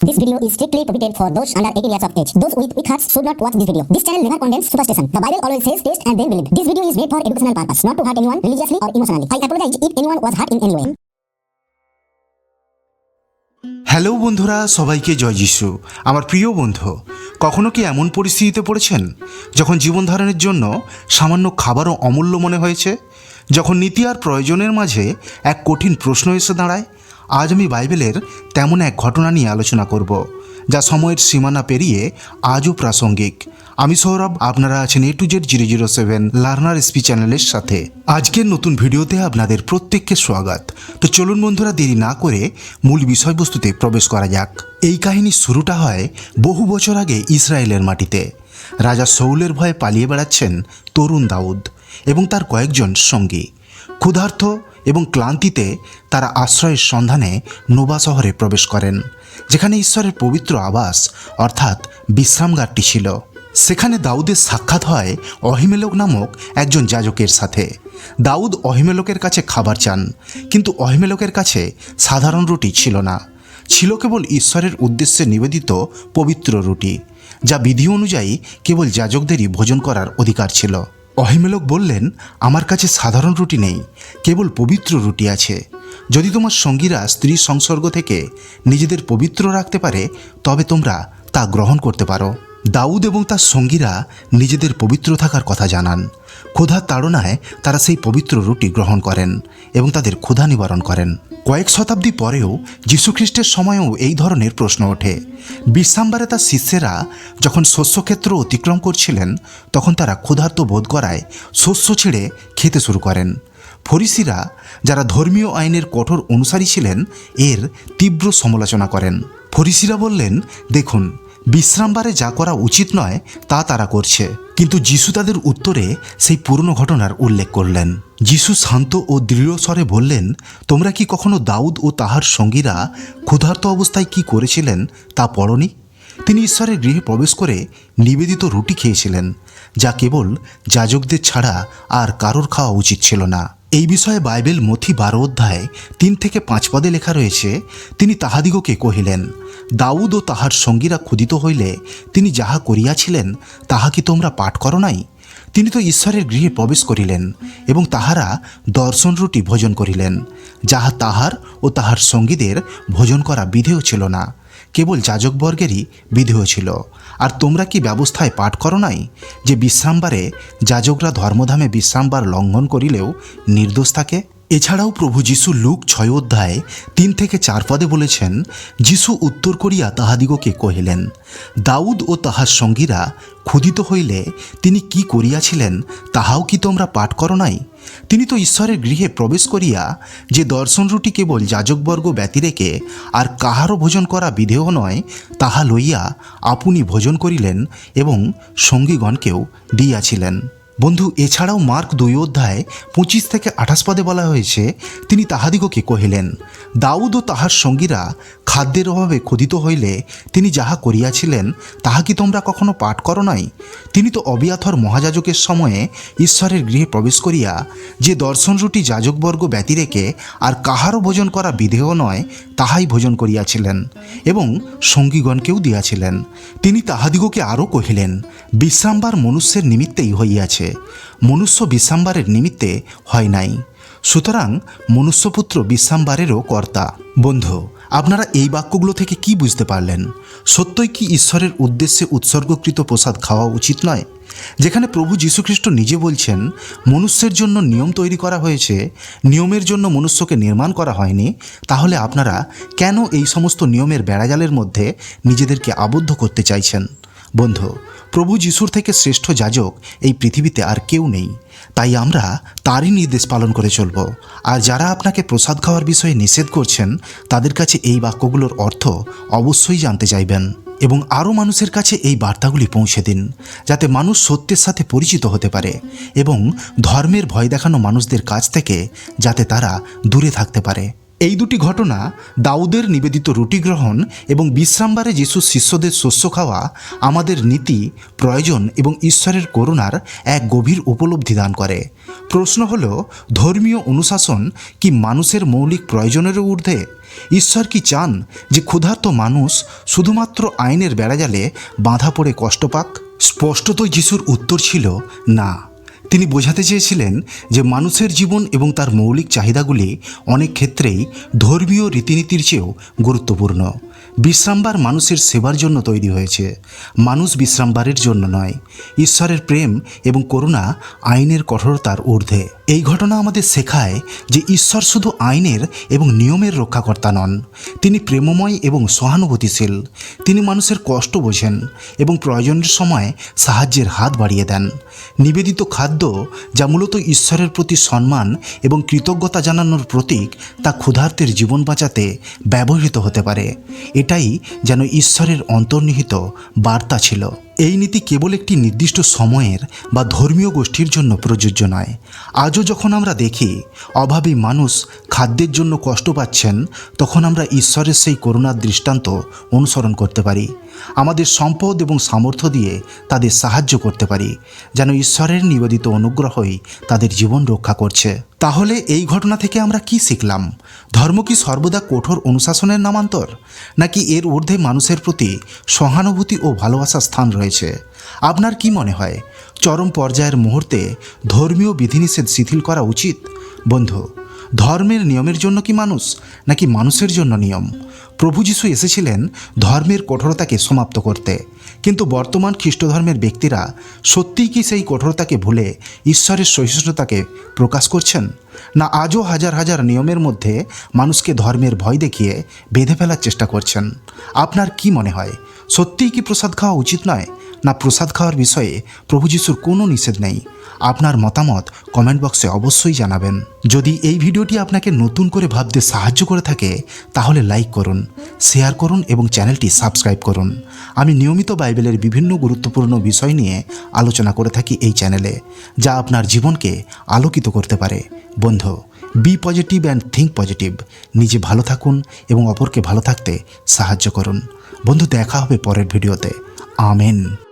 This video is strictly prohibited for those under 18 years of age. Those with weak hearts should not watch this video. This channel never condemns superstition. The Bible always says taste and then believe. This video is made for educational purpose, not to hurt anyone religiously or emotionally. I apologize if anyone was hurt in any way. Hello বন্ধুরা সবাইকে জয় যিশু আমার প্রিয় বন্ধু কখনো কি এমন পরিস্থিতিতে পড়েছেন যখন জীবন ধারণের জন্য সামান্য খাবারও অমূল্য মনে হয়েছে যখন নীতি আর প্রয়োজনের মাঝে এক কঠিন প্রশ্ন এসে দাঁড়ায় আজ আমি বাইবেলের তেমন এক ঘটনা নিয়ে আলোচনা করব, যা সময়ের সীমানা পেরিয়ে আজও প্রাসঙ্গিক। আমি সৌরভ, আপনারা আছেন A to Z zero zero seven learner SP চ্যানেলের সাথে। আজকের নতুন ভিডিওতে আপনাদের প্রত্যেককে স্বাগত। তো চলুন বন্ধুরা, দেরি না করে মূল বিষয়বস্তুতে প্রবেশ করা যাক। এই কাহিনীর শুরুটা হয় বহু বছর আগে ইসরায়েলের মাটিতে। রাজা সৌলের ভয়ে পালিয়ে বেড়াচ্ছেন তরুণ দাউদ এবং তার কয়েকজন সঙ্গী। ক্ষুধার্ত এবং ক্লান্তিতে তারা আশ্রয়ের সন্ধানে নোবা শহরে প্রবেশ করেন, যেখানে ঈশ্বরের পবিত্র আবাস, অর্থাৎ বিশ্রামগারটি ছিল। সেখানে দাউদের সাক্ষাৎ হয় অহিমেলক নামক একজন যাজকের সাথে। দাউদ অহিমেলকের কাছে খাবার চান, কিন্তু অহিমেলকের কাছে সাধারণ রুটি ছিল না। ছিল কেবল ঈশ্বরের উদ্দেশ্যে নিবেদিত পবিত্র রুটি, যা বিধি অনুযায়ী কেবল যাজকদেরই ভোজন করার অধিকার ছিল। অহিমেলক বললেন, আমার কাছে সাধারণ রুটি নেই, কেবল পবিত্র রুটি আছে। যদি তোমার সঙ্গীরা স্ত্রী সংসর্গ থেকে নিজেদের পবিত্র রাখতে পারে, তবে তোমরা তা গ্রহণ করতে পারো। দাউদ এবং তার সঙ্গীরা নিজেদের পবিত্র থাকার কথা জানান। ক্ষুধার তাড়নায় তারা সেই পবিত্র রুটি গ্রহণ করেন এবং তাদের ক্ষুধা নিবারণ করেন। কয়েক শতাব্দী পরেও যীশুখ্রিস্টের সময়েও এই ধরনের প্রশ্ন ওঠে। বিশ্রামবারে তার শিষ্যেরা যখন শস্যক্ষেত্র অতিক্রম করছিলেন, তখন তারা ক্ষুধার্ত বোধ করায় শস্য ছেড়ে খেতে শুরু করেন। ফরিসিরা, যারা ধর্মীয় আইনের কঠোর অনুসারী ছিলেন, এর তীব্র সমালোচনা করেন। ফরিসিরা বললেন, দেখুন, বিশ্রামবারে যা করা উচিত নয়, তা তারা করছে। কিন্তু যিশু তাদের উত্তরে সেই পুরনো ঘটনার উল্লেখ করলেন। যিশু শান্ত ও দৃঢ় স্বরে বললেন, তোমরা কি কখনো দাউদ ও তাহার সঙ্গীরা ক্ষুধার্ত অবস্থায় কি করেছিলেন তা পড়নি? তিনি ঈশ্বরের গৃহে প্রবেশ করে নিবেদিত রুটি খেয়েছিলেন, যা কেবল যাজকদের ছাড়া আর কারোর খাওয়া উচিত ছিল না। এই বিষয়ে বাইবেল মথি বারো অধ্যায় তিন থেকে পাঁচ পদে লেখা রয়েছে, তিনি তাহাদিগকে কহিলেন, দাউদ ও তাহার সঙ্গীরা ক্ষুদিত হইলে তিনি যাহা করিয়াছিলেন, তাহা কি তোমরা পাঠ করো নাই? তিনি তো ঈশ্বরের গৃহে প্রবেশ করিলেন এবং তাহারা দর্শন রুটি ভোজন করিলেন, যাহা তাহার ও তাহার সঙ্গীদের ভোজন করা বিধেয় ছিল না, কেবল যাজকবর্গেরই বিধেয় ছিল। আর তোমরা কি ব্যবস্থায় পাঠ করো নাই, যে বিশ্রামবারে যাজকরা ধর্মধামে বিশ্রামবার লঙ্ঘন করিলেও নির্দোষ থাকে? এছাড়াও প্রভু যিশু লুক ছয় অধ্যায় তিন থেকে চার পদে বলেছেন, যিশু উত্তর করিয়া তাহাদিগকে কহিলেন, দাউদ ও তাহার সঙ্গীরা ক্ষুদিত হইলে তিনি কি করিয়াছিলেন তাহাও কি তোমরা পাঠ করো নাই? তিনি তো ঈশ্বরের গৃহে প্রবেশ করিয়া যে দর্শন রুটি কেবল যাজকবর্গ ব্যতিরেকে আর কাহারও ভোজন করা বিধেয় নয়, তাহা লইয়া আপনি ভোজন করিলেন এবং সঙ্গীগণকেও দিয়াছিলেন। বন্ধু, এছাড়াও মার্ক দুই অধ্যায় পঁচিশ থেকে আঠাশ পদে বলা হয়েছে, তিনি তাহাদিগকে কহিলেন, দাউদ ও তাহার সঙ্গীরা খাদ্যের অভাবে ক্ষুদিত হইলে তিনি যাহা করিয়াছিলেন, তাহা কি তোমরা কখনো পাঠ করো নাই? তিনি তো অবিয়াথর মহাযাজকের সময়ে ঈশ্বরের গৃহে প্রবেশ করিয়া যে দর্শন রুটি যাজকবর্গ ব্যতিরেকে আর কাহারও ভোজন করা বিধেয় নয়, তাহাই ভোজন করিয়াছিলেন এবং সঙ্গীগণকেও দিয়াছিলেন। তিনি তাহাদিগকে আরও কহিলেন, বিশ্রামবার মনুষ্যের নিমিত্তেই হইয়াছে। মনুষ্য বিশ্রামবারের নিমিত্তে হয় নাই। সুতরাং মনুষ্যপুত্র বিশ্রামবারেরও কর্তা। বন্ধু, আপনারা এই বাক্যগুলো থেকে কি বুঝতে পারলেন? সত্যই কি ঈশ্বরের উদ্দেশ্যে উৎসর্গকৃত প্রসাদ খাওয়া উচিত নয়? যেখানে প্রভু যীশুখ্রিস্ট নিজে বলছেন, মনুষ্যের জন্য নিয়ম তৈরি করা হয়েছে, নিয়মের জন্য মনুষ্যকে নির্মাণ করা হয়নি, তাহলে আপনারা কেন এই সমস্ত নিয়মের বেড়াজালের মধ্যে নিজেদেরকে আবদ্ধ করতে চাইছেন? বন্ধু, প্রভু যিশুর থেকে শ্রেষ্ঠ যাজক এই পৃথিবীতে আর কেউ নেই। তাই আমরা তারই নির্দেশ পালন করে চলব। আর যারা আপনাকে প্রসাদ খাওয়ার বিষয়ে নিষেধ করছেন, তাদের কাছে এই বাক্যগুলোর অর্থ অবশ্যই জানতে চাইবেন এবং আরও মানুষের কাছে এই বার্তাগুলি পৌঁছে দিন, যাতে মানুষ সত্যের সাথে পরিচিত হতে পারে এবং ধর্মের ভয় দেখানো মানুষদের কাছ থেকে যাতে তারা দূরে থাকতে পারে। এই দুটি ঘটনা দাউদের নিবেদিত রুটি গ্রহণ এবং বিশ্রামবারে যিশু শিষ্যদের শস্য খাওয়া, আমাদের নীতি, প্রয়োজন এবং ঈশ্বরের করুণার এক গভীর উপলব্ধি দান করে। প্রশ্ন হল, ধর্মীয় অনুশাসন কি মানুষের মৌলিক প্রয়োজনেরও ঊর্ধ্বে? ঈশ্বর কি চান যে ক্ষুধার্ত মানুষ শুধুমাত্র আইনের বেড়াজালে বাঁধা পড়ে কষ্ট পাক স্পষ্টতই যিশুর উত্তর ছিল না। তিনি বোঝাতে চেয়েছিলেন যে মানুষের জীবন এবং তার মৌলিক চাহিদাগুলি অনেক ক্ষেত্রেই ধর্মীয় রীতিনীতির চেয়েও গুরুত্বপূর্ণ। বিশ্রামবার মানুষের সেবার জন্য তৈরি হয়েছে। মানুষ বিশ্রামবারের জন্য নয়। ঈশ্বরের প্রেম এবং করুণা আইনের কঠোরতার ঊর্ধ্বে। এই ঘটনা আমাদের শেখায় যে ঈশ্বর শুধু আইনের এবং নিয়মের রক্ষাকর্তা নন, তিনি প্রেমময় এবং সহানুভূতিশীল। তিনি মানুষের কষ্ট বোঝেন এবং প্রয়োজনের সময় সাহায্যের হাত বাড়িয়ে দেন। নিবেদিত খাদ্য, যা মূলত ঈশ্বরের প্রতি সম্মান এবং কৃতজ্ঞতা জানানোর প্রতীক, তা ক্ষুধার্তের জীবন বাঁচাতে ব্যবহৃত হতে পারে। এটাই যেন ঈশ্বরের অন্তর্নিহিত বার্তা ছিল। এই নীতি কেবল একটি নির্দিষ্ট সময়ের বা ধর্মীয় গোষ্ঠীর জন্য প্রযোজ্য নয়। আজও যখন আমরা দেখি অভাবী মানুষ খাদ্যের জন্য কষ্ট পাচ্ছেন, তখন আমরা ঈশ্বরের সেই করুণার দৃষ্টান্ত অনুসরণ করতে পারি। আমাদের সম্পদ এবং সামর্থ্য দিয়ে তাদের সাহায্য করতে পারি, যেন ঈশ্বরের নিবেদিত অনুগ্রহই তাদের জীবন রক্ষা করছে। তাহলে এই ঘটনা থেকে আমরা কি শিখলাম? ধর্ম কি সর্বদা কঠোর অনুশাসনের নামান্তর? নাকি এর ঊর্ধ্বে মানুষের প্রতি সহানুভূতি ও ভালোবাসার স্থান রয়েছে? আপনার কি মনে হয় চরম পর্যায়ের মুহূর্তে ধর্মীয় বিধিনিষেধ শিথিল করা উচিত? বন্ধু ধর্মের নিয়মের জন্য কি মানুষ, নাকি মানুষের জন্য নিয়ম? প্রভু যিশু এসেছিলেন ধর্মের কঠোরতাকে সমাপ্ত করতে। কিন্তু বর্তমান খ্রিস্ট ধর্মের ব্যক্তিরা সত্যিই কি সেই কঠোরতাকে ভুলে ঈশ্বরের সহিষ্ণুতাকে প্রকাশ করছেন? না আজও হাজার হাজার নিয়মের মধ্যে মানুষকে ধর্মের ভয় দেখিয়ে বেঁধে ফেলার চেষ্টা করছেন? আপনার কি মনে হয়, সত্যিই কি প্রসাদ খাওয়া উচিত নয়? না প্রসাদ খাওয়ার বিষয়ে প্রভু যিশুর কোনো নিষেধ নেই। আপনার মতামত কমেন্ট বক্সে অবশ্যই জানাবেন। যদি এই ভিডিওটি আপনাকে নতুন করে ভাবতে সাহায্য করে থাকে, তাহলে লাইক করুন, শেয়ার করুন এবং চ্যানেলটি সাবস্ক্রাইব করুন। আমি নিয়মিত বাইবেলের বিভিন্ন গুরুত্বপূর্ণ বিষয় নিয়ে আলোচনা করে থাকি এই চ্যানেলে, যা আপনার জীবনকে আলোকিত করতে পারে। বন্ধু be positive and think positive নিজে ভালো থাকুন এবং অপরকে ভালো থাকতে সাহায্য করুন। বন্ধু, দেখা হবে পরের ভিডিওতে। আমেন।